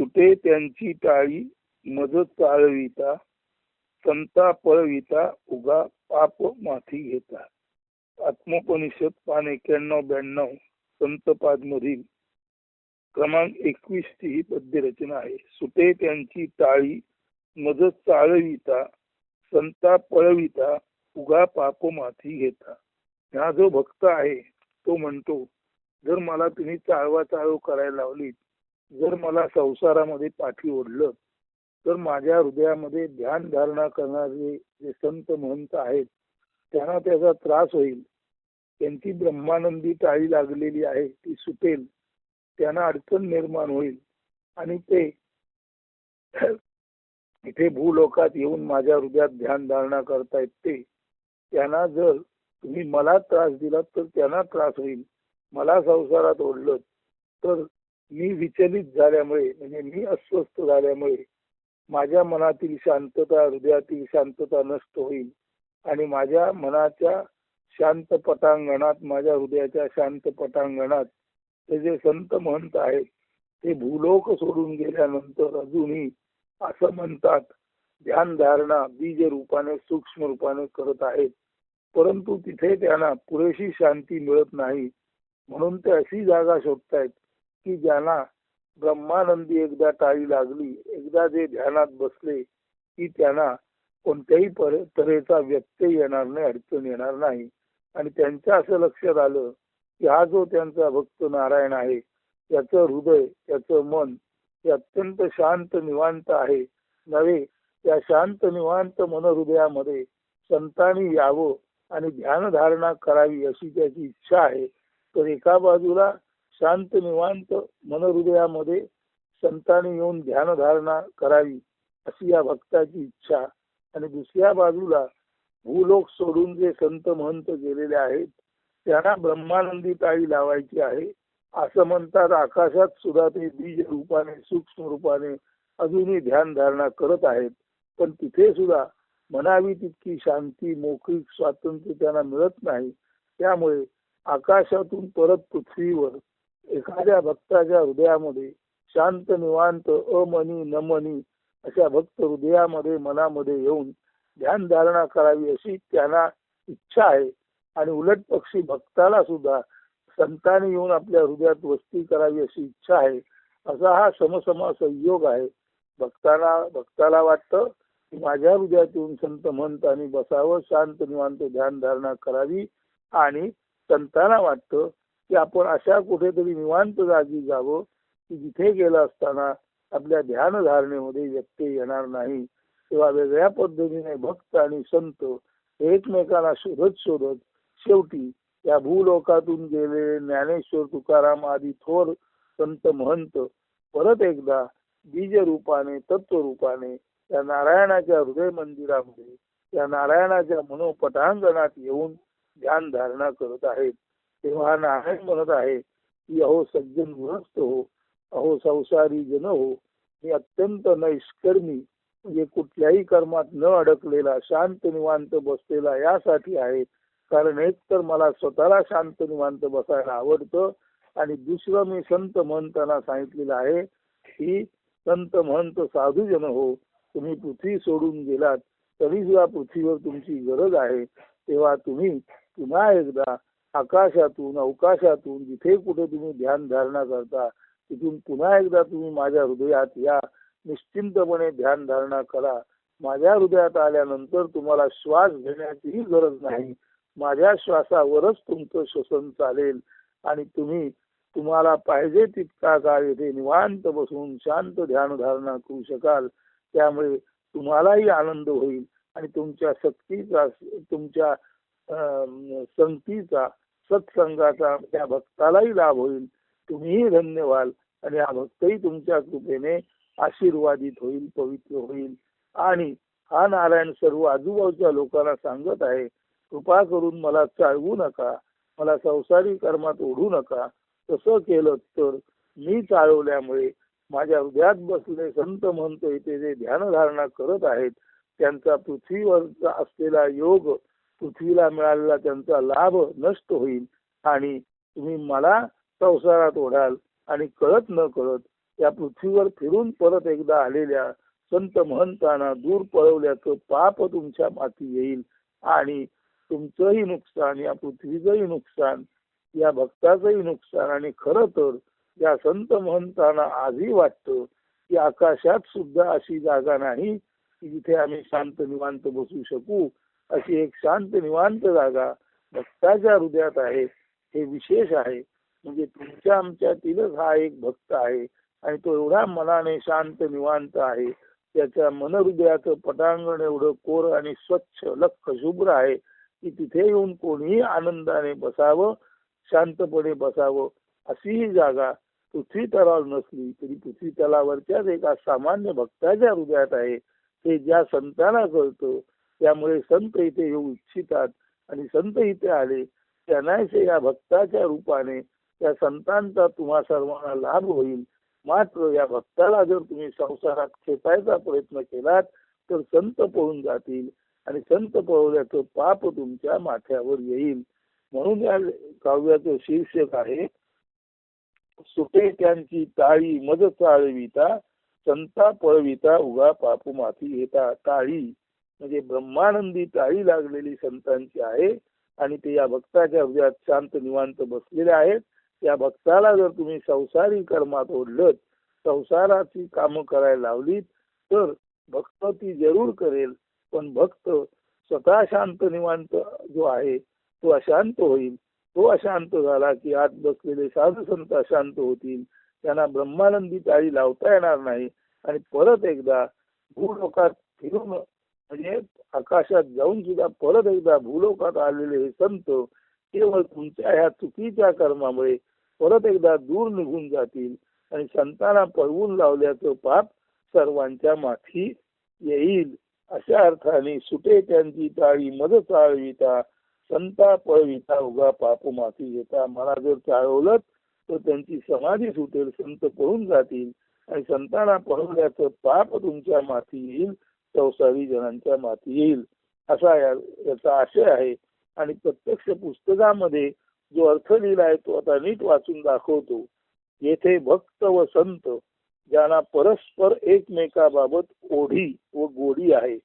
सुटे त्यांची टाळी मज चाळविता संता पळविता उगा पाप माथी घेता. आत्मोपनिषद पान एक्याण्णव ब्याण्णव संत पाद मधील क्रमांक एकवीस ची ही पद्य रचना आहे. सुटे त्यांची टाळी मज चाळविता संता पळविता उगा पाप माथी घेता. हा जो भक्त आहे तो म्हणतो जर मला तुम्ही चाळवा चाळव करायला लावली जर मला संसारामध्ये पाठी ओढलं तर माझ्या हृदयामध्ये ध्यान धारणा करणारे जे संत महंत आहेत त्यांना त्याचा त्रास होईल. त्यांची ब्रह्मानंदी टाळी लागलेली आहे ती सुटेल. त्यांना अडचण निर्माण होईल. आणि ते इथे भूलोकात येऊन माझ्या हृदयात ध्यान धारणा करतायत ते. त्यांना जर तुम्ही मला त्रास दिला तर त्यांना त्रास होईल. मला संसारात ओढलं तर मी विचलित झाल्यामुळे म्हणजे मी अस्वस्थ झाल्यामुळे माझ्या मनातील शांतता हृदयातील शांतता नष्ट होईल आणि माझ्या मनाच्या शांत पटांगणात माझ्या हृदयाच्या शांत पटांगणात ते जे संत महंत आहेत ते भूलोक सोडून गेल्यानंतर अजूनही असं म्हणतात ध्यान धारणा बीज रूपाने सूक्ष्म रूपाने करत आहेत. परंतु तिथे त्यांना पुरेशी शांती मिळत नाही. म्हणून ते अशी जागा शोधतायत की ज्यांना ब्रह्मानंदी एकदा टाळी लागली एकदा जे ध्यानात बसले की त्यांना कोणत्याही पर- तऱ्हेचा व्यत्यय येणार नाही अडचण येणार नाही. आणि त्यांच्या असं लक्षात आलं की हा जो त्यांचा भक्त नारायण आहे त्याचं हृदय त्याचं मन हे अत्यंत शांत निवांत आहे. नव्हे त्या शांत निवांत मन हृदयामध्ये संतांनी यावं आणि ध्यानधारणा करावी अशी त्याची इच्छा आहे तर एका बाजूला शांत निवांत मन हृदयामध्ये संतांनी येऊन ध्यानधारणा करावी अशी या भक्ताची इच्छा. आणि दुसऱ्या बाजूला भूलोक सोडून जे संत महंत गेलेले आहेत त्यांना ब्रह्मानंदी टाळी लावायची आहे. असं म्हणतात आकाशात सुद्धा ते बीज रूपाने सूक्ष्म रूपाने अजूनही ध्यानधारणा करत आहेत. पण तिथे सुद्धा म्हणावी तितकी शांती मोकळी स्वातंत्र्य त्यांना मिळत नाही. त्यामुळे आकाशातून परत पृथ्वीवर एखाद्या भक्ताच्या हृदयामध्ये शांत निवांत अमनी नमनी अशा भक्त हृदयामध्ये मनामध्ये येऊन ध्यान धारणा करावी अशी त्यांना इच्छा आहे. आणि उलट पक्षी भक्ताला सुद्धा संतांनी येऊन आपल्या हृदयात वस्ती करावी अशी इच्छा आहे. असा हा समसमा संयोग आहे. भक्ताला भक्ताला वाटतं की माझ्या हृदयात येऊन संत म्हणतानी बसावं शांत निवांत ध्यान धारणा करावी आणि संतांना वाटतं की आपण अशा कुठेतरी निवांत जागी जावं की जिथे गेलं असताना आपल्या ध्यान धारणेमध्ये व्यत्यय येणार नाही. तेव्हा वेगळ्या पद्धतीने भक्त आणि संत एकमेकांना शोधत शोधत शेवटी या भूलोकातून गेलेले ज्ञानेश्वर तुकाराम आदी थोर संत महंत परत एकदा बीज रूपाने तत्व रूपाने त्या नारायणाच्या हृदय मंदिरामध्ये त्या नारायणाच्या मनोपटांगणात येऊन ध्यान धारणा करत आहेत. तेव्हा नारायण म्हणत आहे की अहो सज्जन गृहस्थ हो. अहो संसारी जन हो. मी अत्यंत नैष्कर्मी म्हणजे कुठल्याही कर्मात न अडकलेला शांत निवांत बसलेला यासाठी आहे. कारण एक तर मला स्वतःला शांत निवांत बसायला आवडतं आणि दुसरं मी संत महंतांना सांगितलेलं आहे की संत महंत साधू जन हो. तुम्ही पृथ्वी सोडून गेलात तरी सुद्धा पृथ्वीवर तुमची गरज आहे. तेव्हा तुम्ही पुन्हा एकदा आकाशातून अवकाशातून जिथे कुठे तुम्ही ध्यान धारणा करता तिथून पुन्हा एकदा तुम्ही माझ्या हृदयात या निश्चिंतपणे ध्यान धारणा करा. माझ्या हृदयात आल्यानंतर तुम्हाला श्वास घेण्याचीही गरज नाही. माझ्या श्वासावरच तुमचं श्वसन चालेल आणि तुम्ही तुम्हाला पाहिजे तितका काळ येथे निवांत बसून शांत ध्यान धारणा करू शकाल. त्यामुळे तुम्हालाही आनंद होईल आणि तुमच्या सक्तीचा तुमच्या संगतीचा सत्संगाचा त्या भक्तालाही लाभ होईल. तुम्हीही धन्य व्हाल आणि हा भक्तही तुमच्या कृपेने आशीर्वादित होईल पवित्र होईल. आणि हा नारायण सर्व आजूबाजूच्या लोकांना सांगत आहे कृपा करून मला चाळवू नका मला संसारी कर्मात ओढू नका. तसं केलं तर मी चाळवल्यामुळे माझ्या हृदयात बसले संत म्हणतो इथे जे ध्यानधारणा करत आहेत त्यांचा पृथ्वीवरचा असलेला योग पृथ्वीला मिळालेला त्यांचा लाभ नष्ट होईल. आणि तुम्ही मला संसारात ओढाल आणि कळत न कळत या पृथ्वीवर फिरून परत एकदा आलेल्या संत महंतांना दूर पळवल्याचं पाप तुमच्या माती येईल. आणि तुमचंही नुकसान या पृथ्वीचंही नुकसान या भक्ताचंही नुकसान आणि खरं तर या संत महंतांना आजही वाटतं की आकाशात सुद्धा अशी जागा नाही की जिथे आम्ही शांत निवांत बसू शकू. अशी एक शांत निवांत जागा भक्ताच्या हृदयात आहे. हे विशेष आहे. म्हणजे तुमच्या आमच्यातीलच हा एक भक्त आहे. आणि तो एवढा मनाने शांत निवांत आहे. त्याच्या मनहृदयाचं पटांगण एवढं कोर आणि स्वच्छ लख शुभ्र आहे की तिथे येऊन कोणीही आनंदाने बसावं शांतपणे बसावं अशी ही जागा पृथ्वी तलावर नसली तरी पृथ्वी तलावरच्याच एका सामान्य भक्ताच्या हृदयात आहे. ते ज्या संतांना कळतं त्यामुळे संत इथे येऊ इच्छितात. आणि संत इथे आले त्यांनाचे या भक्ताच्या रूपाने त्या संतांचा तुम्हा सर्वांना लाभ होईल. मात्र या भक्ताला जर तुम्ही संसारात खेचायचा प्रयत्न केलात तर संत पळून जातील. आणि संत पळवल्याचं पाप तुमच्या माथ्यावर येईल. म्हणून या काव्याचं शीर्षक आहे सुटे त्यांची ताळी मज चाळविता संता पळविता उगा पापू माथी येता टाळी म्हणजे ब्रह्मानंदी टाळी लागलेली संतांची आहे आणि ते या भक्ताच्या हृदयात शांत निवांत बसलेले आहेत. या भक्ताला जर तुम्ही संसारी कर्मात ओढलत संसाराची कामं करायला लावलीत तर भक्त ती जरूर करेल. पण भक्त स्वतः शांत निवांत जो आहे तो अशांत होईल. तो अशांत झाला की आत बसलेले साधू संत अशांत होतील. त्यांना ब्रह्मानंदी टाळी लावता येणार नाही. आणि परत एकदा भूलोकात फिरून म्हणजे आकाशात जाऊन सुद्धा परत एकदा भूलोकात आलेले हे संत केवळ तुमच्या ह्या चुकीच्या कर्मामुळे परत एकदा दूर निघून जातील आणि संतांना पळवून लावल्याचं पाप सर्वांच्या माथी येईल. अशा अर्थाने सुटे त्यांची चाळी मद चाळविता संता पळविता उगा पाप माथी येता मला जर चाळवलं तर त्यांची समाधी सुटेल संत पळून जातील आणि संतांना पळवल्याचं पाप तुमच्या माथी येईल. संसारी जणांच्या माती येईल असा या याचा आशय आहे. आणि प्रत्यक्ष पुस्तकामध्ये जो अर्थ आहे तो आता नीट वाचून दाखवतो. येथे भक्त व संत ज्यांना परस्पर एकमेकाबाबत ओढी व गोडी आहे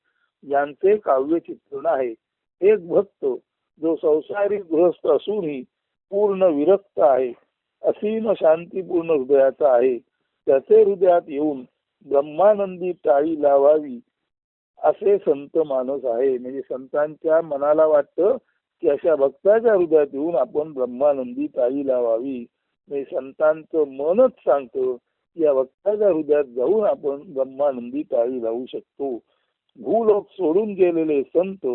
यांचे काव्य चित्रण आहे. एक भक्त जो संसारी गृहस्थ असूनही पूर्ण विरक्त आहे असीम शांतीपूर्ण हृदयाचा आहे त्याचे हृदयात येऊन ब्रह्मानंदी टाळी लावावी असे संत माणूस आहे. म्हणजे संतांच्या मनाला वाटतं की अशा भक्ताच्या हृदयात येऊन आपण ब्रह्मानंदी ताई लावावी. म्हणजे संतांचं मनच सांगतं की या भक्ताच्या हृदयात जाऊन आपण ब्रह्मानंदी ताई लावू शकतो. भूलोक सोडून गेलेले संत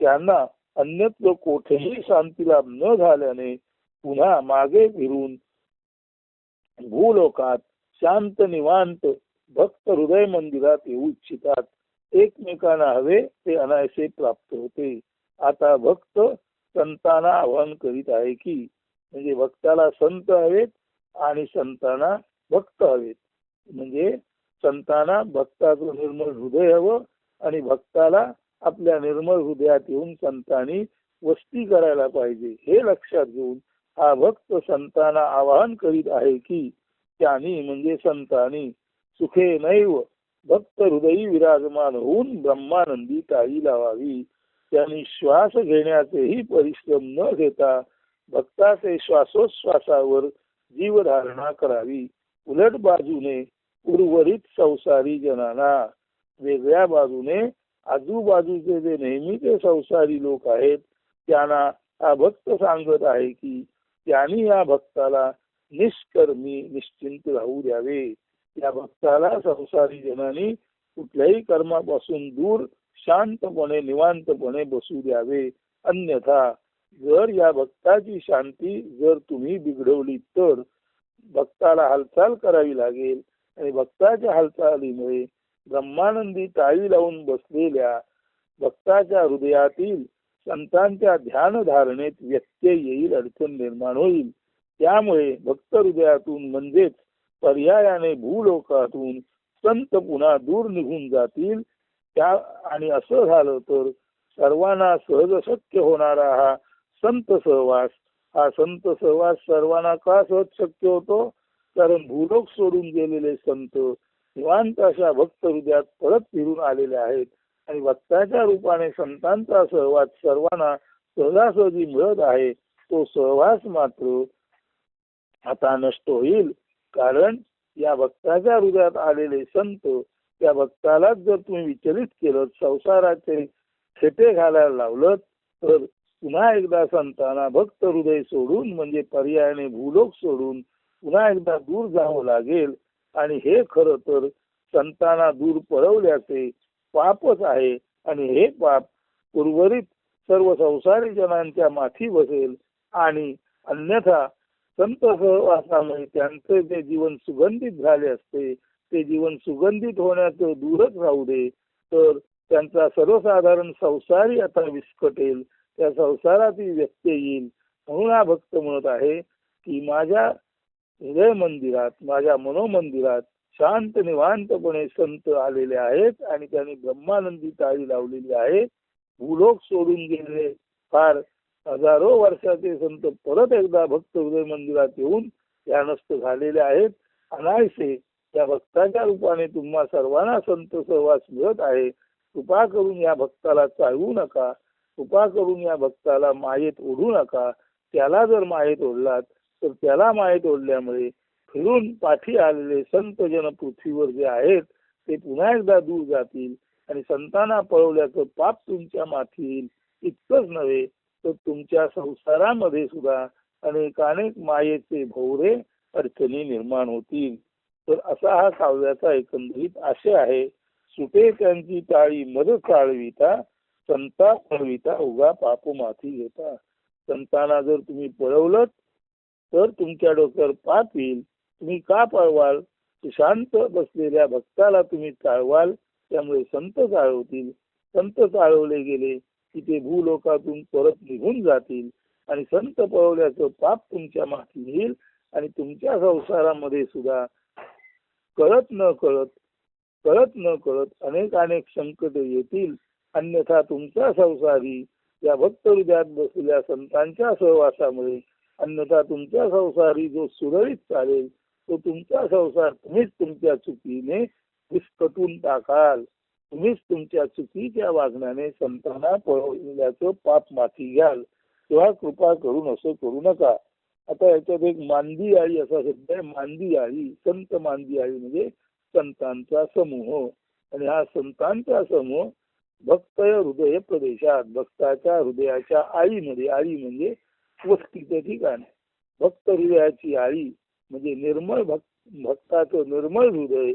त्यांना अन्यत्र कोठेही शांती लाभ न झाल्याने पुन्हा मागे फिरून भूलोकात शांत निवांत भक्त हृदय मंदिरात येऊ इच्छितात. एकमेकांना हवे ते अनायसे प्राप्त होते. आता भक्त संतांना आवाहन करीत आहे की म्हणजे भक्ताला संत हवेत आणि संतांना भक्त हवेत. म्हणजे संतांना भक्ताचं निर्मळ हृदय हवं आणि भक्ताला आपल्या निर्मळ हृदयात येऊन संतांनी वस्ती करायला पाहिजे. हे लक्षात घेऊन हा भक्त संतांना आवाहन करीत आहे की त्यांनी म्हणजे संतांनी सुखे नैव भक्त हृदयी विराजमान होऊन ब्रह्मानंदी ताई लावावी. त्यांनी श्वास घेण्याचेही परिश्रम न घेता भक्ताचे श्वासोश्वासावर जीवधारणा करावी. उलट बाजूने उर्वरित संसारी जनांना. वेगळ्या बाजूने आजूबाजूचे जे नेहमीचे संसारी लोक आहेत त्यांना हा भक्त सांगत आहे की त्यांनी या भक्ताला निष्कर्मी निश्चिंत राहू द्यावे. या भक्ताला संसारी जनांनी कुठल्याही कर्मापासून दूर शांतपणे निवांतपणे बसू द्यावे. अन्यथा जर या भक्ताची शांती जर तुम्ही बिघडवली तर भक्ताला हालचाल करावी लागेल आणि भक्ताच्या हालचालीमुळे ब्रह्मानंदी टाळी लावून बसलेल्या भक्ताच्या हृदयातील संतांच्या ध्यान धारणेत व्यत्यय येईल अडचण निर्माण होईल. त्यामुळे भक्त हृदयातून म्हणजेच पर्यायाने भूलोकातून संत पुन्हा दूर निघून जातील. त्या आणि असं झालं तर सर्वांना सहज शक्य होणारा हा संत सहवास. हा संत सहवास सर्वांना का सहज शक्य होतो? कारण भूलोक सोडून गेलेले संत निवांत अशा भक्त हृदयात परत फिरून आलेले आहेत. आणि भक्ताच्या रूपाने संतांचा सहवास सर्वांना सहजासहजी मिळत आहे. तो सहवास मात्र आता नष्ट होईल. कारण या भक्ताच्या हृदयात आलेले संत त्या भक्तालाच जर तुम्ही विचलित केलं संसाराचे खेटे घालायला लावलं तर पुन्हा एकदा संतांना भक्त हृदय सोडून म्हणजे पर्यायाने भूलोक सोडून पुन्हा एकदा दूर जावं लागेल. आणि हे खरं तर संतांना दूर पळवल्याचे पापच आहे. आणि हे पाप उर्वरित सर्व संसारी जनांच्या माथी बसेल. आणि अन्यथा संत सहवासामुळे त्यांचे जे जीवन सुगंधित झाले असते ते जीवन सुगंधित होण्याचं दूरच राहू दे. तर त्यांचा सर्वसाधारण संसारही आता विस्कटेल. त्या संसारातील व्यत्यय येईल. म्हणून हा भक्त म्हणत आहे की माझ्या हृदय मंदिरात माझ्या मनोमंदिरात शांत निवांतपणे संत आलेले आहेत आणि त्यांनी ब्रह्मानंदी ताळी लावलेली आहे. भूलोक सोडून गेले फार हजारो वर्षाचे संत परत एकदा भक्त हृदय मंदिरात येऊन ध्यानस्थ झालेले आहेत. अनायसे त्या भक्ताच्या रूपाने तुम्हा सर्वांना संत सहवास मिळत आहे. कृपा करून या भक्ताला चालवू नका. कृपा करून या भक्ताला मायेत ओढू नका. त्याला जर मायेत ओढलात तर त्याला मायेत ओढल्यामुळे फिरून पाठी आलेले संत जन पृथ्वीवर जे आहेत ते पुन्हा एकदा दूर जातील आणि संतांना पळवल्याचं पाप तुमच्या माथी येईल. इतकंच नव्हे तर तुमच्या संसारामध्ये सुद्धा अनेकानेक मायेचे भोवरे अडचणी निर्माण होतील. तर असा हा काव्याचा एकंदरीत आशय आहे. सुटे त्यांची टाळी मद चाळविता संता पळविता उगा पाप माथी घेता. संतांना जर तुम्ही पळवलं तर तुमच्या डोक्यावर पाप येईल. तुम्ही का पळवाल? शांत बसलेल्या भक्ताला तुम्ही चाळवाल त्यामुळे संत चाळवतील संत चाळवले गेले. की ते भूलोकातून परत निघून जातील आणि संत पळवल्याचं पाप तुमच्या माथी येईल आणि तुमच्या संसारामध्ये सुद्धा कळत न कळत कळत न कळत अनेक अनेक संकट येतील. अन्यथा तुमच्या संसारी या भक्त हृदयात बसलेल्या संतांच्या सहवासामुळे अन्यथा तुमच्या संसारी जो सुरळीत चालेल तो तुमचा संसार तुम्हीच तुमच्या चुकीने विस्कटून टाकाल. तुम्हीच तुमच्या चुकीच्या वागण्याने संतांना पळवल्याचं पाप माथी घ्याल. तेव्हा कृपा करून असं करू नका. आता याच्यात एक मांदी आळी असा शब्द आहे. मांदी आळी संत मांदी आळी म्हणजे संतांचा समूह. आणि हा संतांचा समूह भक्त हृदय प्रदेशात भक्ताच्या हृदयाच्या आळीमध्ये आळी म्हणजे वस्तीचं ठिकाण भक्त हृदयाची आळी म्हणजे निर्मळ भक्त भक्ताचं निर्मळ हृदय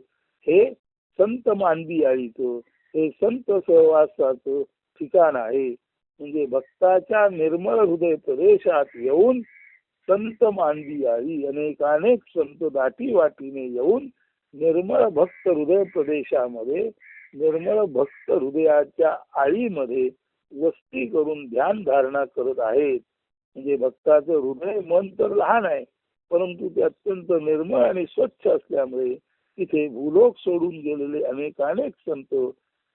हे संत मांदी आळीचं हे संत सहवासाचं ठिकाण आहे. म्हणजे भक्ताच्या निर्मळ हृदय प्रदेशात येऊन संत मांदी आळी अनेकानेक संत दाटी वाटीने येऊन निर्मळ भक्त हृदय प्रदेशामध्ये निर्मळ भक्त हृदयाच्या आळीमध्ये वस्ती करून ध्यान धारणा करत आहेत. म्हणजे भक्ताचं हृदय मन तर लहान आहे परंतु ते अत्यंत निर्मळ आणि स्वच्छ असल्यामुळे तिथे भूलोक सोडून गेलेले अनेक अनेक संत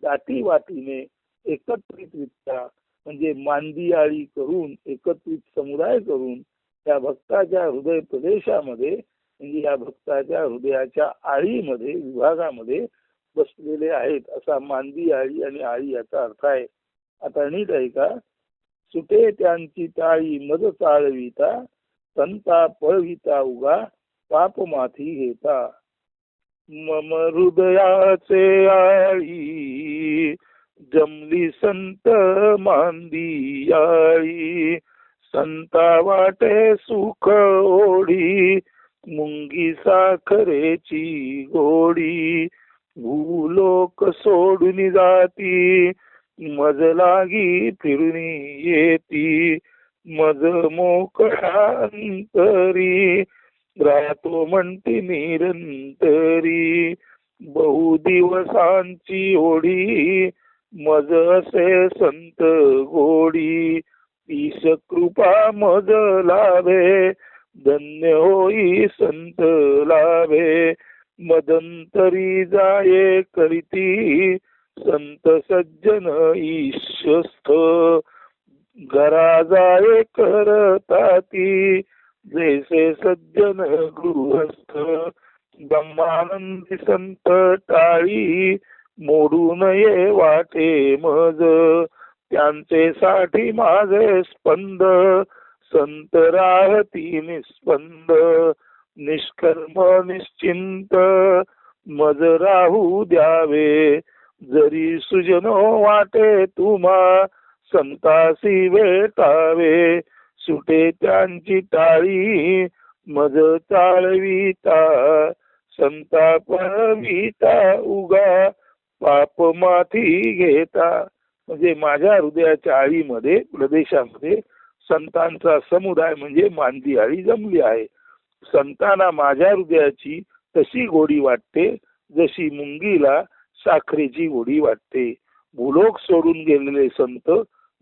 दाटी वाटीने एकत्रितरित्या म्हणजे मांदी आळी करून एकत्रित समुदाय करून त्या भक्ताच्या हृदय प्रदेशामध्ये म्हणजे या भक्ताच्या हृदयाच्या आळीमध्ये विभागामध्ये बसलेले आहेत. असा मांदी आळी आणि आळी याचा अर्थ आहे. आता नीट आहे का? सुटे त्यांची टाळी मद चाळविता संता पळविता उगा पाप माथी घेता. मम हृदयाचे आळी जमली संत मांदी आळी. संता वाटे सुख ओढी मुंगी साखरेची गोडी. भूलोक सोडून जाती मज लागी फिरून येती. मज मोकळा अंतरी राहतो म्हणते निरंतरी. बहु दिवसांची ओढी मज असे संत गोडी. ईश कृपा मज लाभे धन्य होई संत लाभे. मदंतरी जाये करीती संत सज्जन ईशस्थ. घरा जाये करताती जैसे सज्जन गृहस्थ ब्रह्मानंदी संत टाळी मोडू नये वाटे मज. त्यांचे साठी माझे स्पंद. संत राहती निस्पंद. निष्कर्म निश्चिंत. मज राहू द्यावे. जरी सुजनो वाटे तुम्हा संतासी वेटावे सुटे त्यांची टाळी मज चाळविता संताप विता उगा पाप माथी घेता. म्हणजे माझ्या हृदयाच्या आळीमध्ये प्रदेशामध्ये संतांचा समुदाय म्हणजे मांदी आळी जमली आहे. संतांना माझ्या हृदयाची तशी गोडी वाटते जशी मुंगीला साखरेची गोडी वाटते. भूलोक सोडून गेलेले संत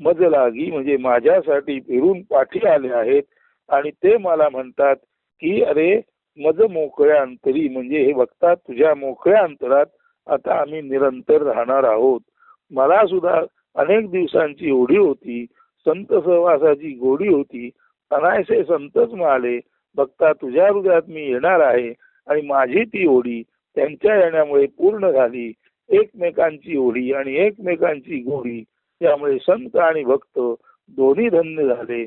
मजलागी म्हणजे माझ्यासाठी फिरून पाठी आले आहेत आणि ते मला म्हणतात की अरे मज मोकळ्या अंतरी म्हणजे हे बघतात तुझ्या मोकळ्या अंतरात आता आम्ही निरंतर राहणार आहोत. मला सुद्धा अनेक दिवसांची ओढी होती संत सहवासाची गोडी होती. अनायसे संतच म्हणाले बघता तुझ्या हृदयात मी येणार आहे आणि माझी ती ओढी त्यांच्या येण्यामुळे पूर्ण झाली. एकमेकांची ओढी आणि एकमेकांची गोडी त्यामुळे संत आणि भक्त दोन्ही धन्य झाले.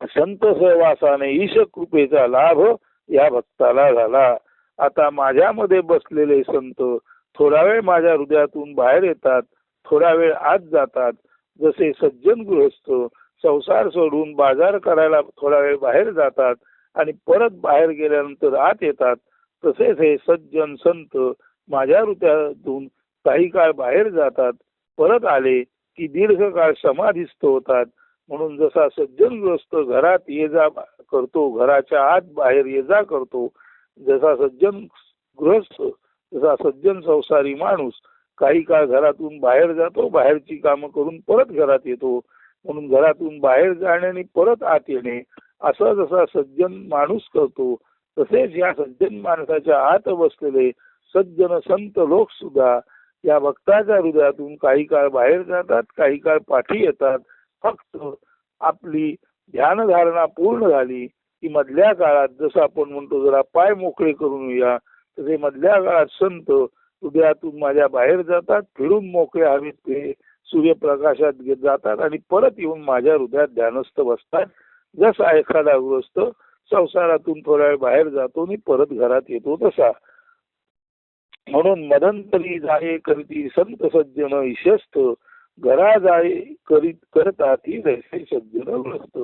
संत सहवासाने ईश कृपेचा लाभ या भक्ताला झाला. आता माझ्यामध्ये बसलेले संत थोडा वेळ माझ्या हृदयातून बाहेर येतात थोडा वेळ आत जातात. जसे सज्जन गृहस्थ संसार सोडून बाजार करायला थोडा वेळ बाहेर जातात आणि परत बाहेर गेल्यानंतर आत येतात तसेच हे सज्जन संत माझ्या हृदयातून काही काळ बाहेर जातात परत आले की दीर्घकाळ समाधीस्थ होतात. म्हणून जसा सज्जनग्रस्त घरात ये जा करतो घराच्या आत बाहेर ये जा करतो जसा सज्जन गृहस्थ जसा सज्जन संसारी माणूस काही काळ घरातून बाहेर जातो बाहेरची कामं करून परत घरात येतो म्हणून घरातून बाहेर जाणे आणि परत आत येणे असा जसा सज्जन माणूस करतो तसेच या सज्जन माणसाच्या आत बसलेले सज्जन संत लोक सुद्धा या भक्ताच्या हृदयातून काही काळ बाहेर जातात काही काळ पाठी येतात फक्त आपली ध्यानधारणा पूर्ण झाली की मधल्या काळात जसं आपण म्हणतो जरा पाय मोकळे करून या तसे मधल्या काळात संत हृदयातून माझ्या बाहेर जातात फिरून मोकळे हवेत ते सूर्यप्रकाशात घेत जातात आणि परत येऊन माझ्या हृदयात ध्यानस्थ बसतात. जसा एखादा गृहस्थ संसारातून थोडा वेळ बाहेर जातो आणि परत घरात येतो तसा. म्हणून मदंतरी जाहे करती संत सज्जन ईशस्थ घरा जाये करीत करता ती जैसे सज्जन ग्रस्त.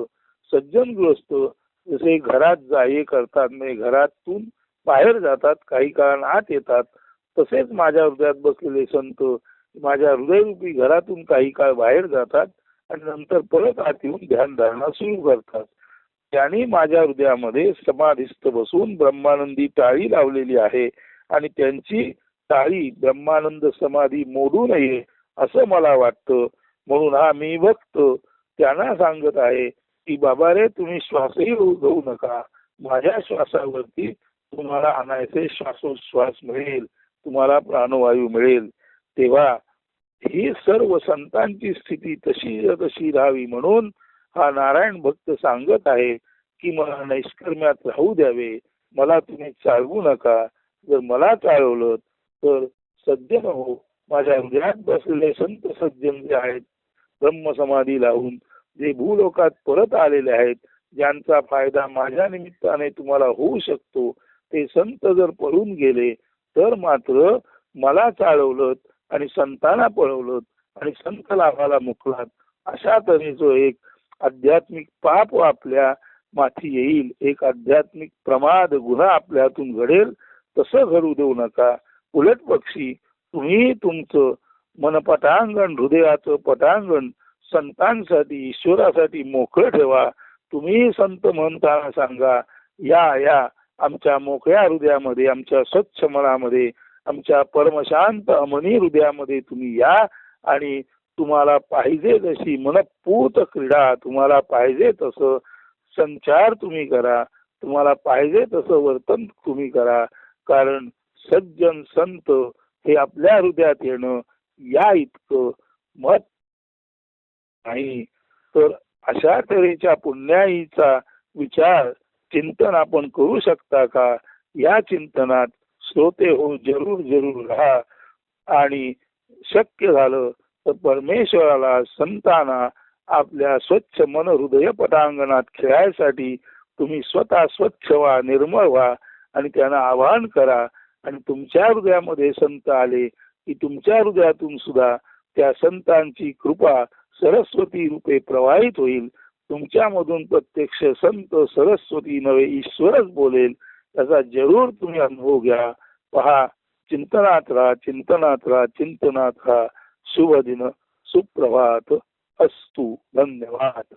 सज्जन ग्रस्त जसे घरात जाये करतात म्हणजे घरातून बाहेर जातात काही काळ आत येतात. तसेच माझ्या हृदयात बसलेले संत माझ्या हृदयरूपी घरातून काही काळ बाहेर जातात आणि नंतर परत आत येऊन ध्यान धारणा सुरू करतात. त्यांनी माझ्या हृदयामध्ये समाधिस्थ बसून ब्रह्मानंदी टाळी लावलेली आहे आणि त्यांची टाळी ब्रह्मानंद समाधी मोडू नये असं मला वाटतं. म्हणून हा मी भक्त. त्यांना सांगत आहे की बाबा रे तुम्ही श्वासही घेऊ नका. माझ्या श्वासावरती तुम्हाला आणायचे श्वासोश्वास मिळेल. तुम्हाला प्राणवायू मिळेल. तेव्हा ही सर्व संतांची स्थिती तशी तशी राहावी म्हणून हा नारायण भक्त सांगत आहे की मला नैष्कर्म्यात राहू द्यावे. मला तुम्ही चालवू नका. जर मला चालवलं तर सध्या हो. माझ्या हृदयात बसलेले संत सज्जन जे आहेत ब्रह्मसमाधी लावून जे भूलोकात परत आलेले आहेत ज्यांचा फायदा माझ्या निमित्ताने तुम्हाला होऊ शकतो ते संत जर पळून गेले तर मात्र मला चालवलं आणि संतांना पळवलं आणि संत लाभाला मुकलात अशा तऱ्हेचं एक आध्यात्मिक पाप आपल्या माथी येईल एक आध्यात्मिक प्रमाद गुन्हा आपल्या हातून घडेल तसं घडू देऊ नका. उलट पक्षी तुम्ही तुमचं मनपटांगण हृदयाचं पटांगण संतांसाठी ईश्वरासाठी मोकळं ठेवा. तुम्ही संत म्हणताना सांगा या या आमच्या मोकळ्या हृदयामध्ये आमच्या स्वच्छ मनामध्ये आमच्या परमशांत अमनी हृदयामध्ये तुम्ही या आणि तुम्हाला पाहिजे जशी मनपूत क्रीडा तुम्हाला पाहिजे तसं संचार तुम्ही करा. तुम्हाला पाहिजे तसं वर्तन तुम्ही करा. कारण सज्जन संत हे आपल्या हृदयात येणं या इतकं मत नाही. तर अशा तऱ्हेच्या पुण्याईचा विचार चिंतन आपण करू शकता का? या चिंतनात श्रोते हो जरूर जरूर राहा. आणि शक्य झालं तर परमेश्वराला संतांना आपल्या स्वच्छ मन हृदय पटांगणात खेळायसाठी तुम्ही स्वतः स्वच्छ व्हा निर्मळ व्हा आणि त्यांना आवाहन करा. आणि तुमच्या हृदयामध्ये संत आले की तुमच्या हृदयातून सुद्धा त्या संतांची कृपा सरस्वती रूपे प्रवाहित होईल. तुमच्यामधून प्रत्यक्ष संत सरस्वती नव्हे ईश्वरच बोलेल. त्याचा जरूर तुम्ही अनुभव घ्या. पहा चिंतनात राहा चिंतनात राहा चिंतनात राहा. शुभ दिन सुप्रभात अस्तु. धन्यवाद.